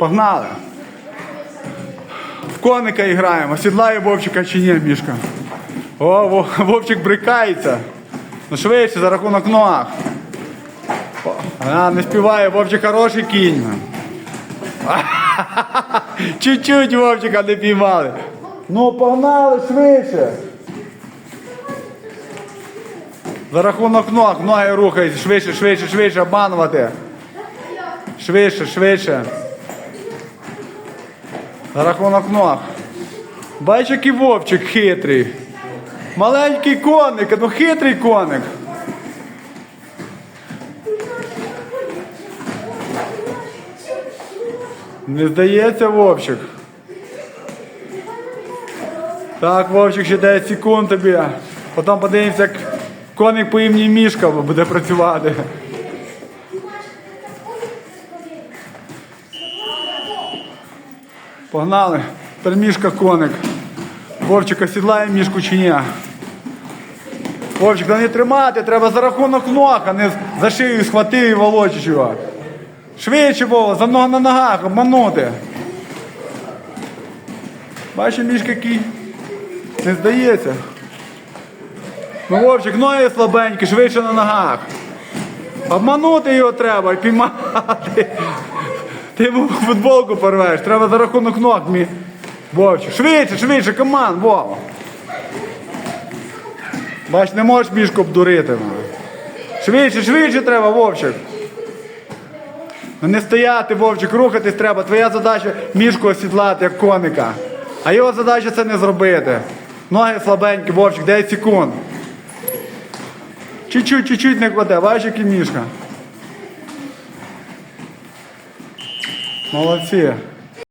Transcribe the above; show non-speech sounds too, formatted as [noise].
Погнали. В коника граємо. Сідлає Вовчика чи ні, Мішка? О, [laughs] Вовчик брикається. Ну швидше за рахунок ног. А, не співає, Вовчик хороший кінь. [laughs] Чуть-чуть Вовчика не піймали. Ну, погнали швидше. За рахунок ног, ноги рухаються, швидше, швидше, швидше обманувати. Швидше, швидше. Рахунок ног. Бачиш, який вовчик хитрий. Маленький коник, ну хитрий коник. Не здається, Вовчик. Так, Вовчик, ще 10 секунд тобі. Потім подивимося, як коник по імені Мішка буде працювати. Погнали. Пермішка коник. Вовчика сідлає мішку чи ні? Вовчик, да не тримати, треба за рахунок ног, а не за шию схватив і волочиш його. Швидше, Вова, за нога на ногах, обманути. Бачиш, мішка який? Не здається. Ну, Вовчик, ноги слабенькі, швидше на ногах. Обманути його треба і піймати. Ти йому футболку порвеш, треба за рахунок ног мій. Вовчик, швидше, швидше, команд, Вова. Бач, не можеш мішку обдурити. ну. Швидше, швидше треба, Вовчик. Ну не стояти, Вовчик, рухатись треба. Твоя задача мішку осідлати, як коника. А його задача це не зробити. Ноги слабенькі, Вовчик, 10 секунд. Чуть-чуть, чуть-чуть не кладе, бачиш, який мішка. Молодці.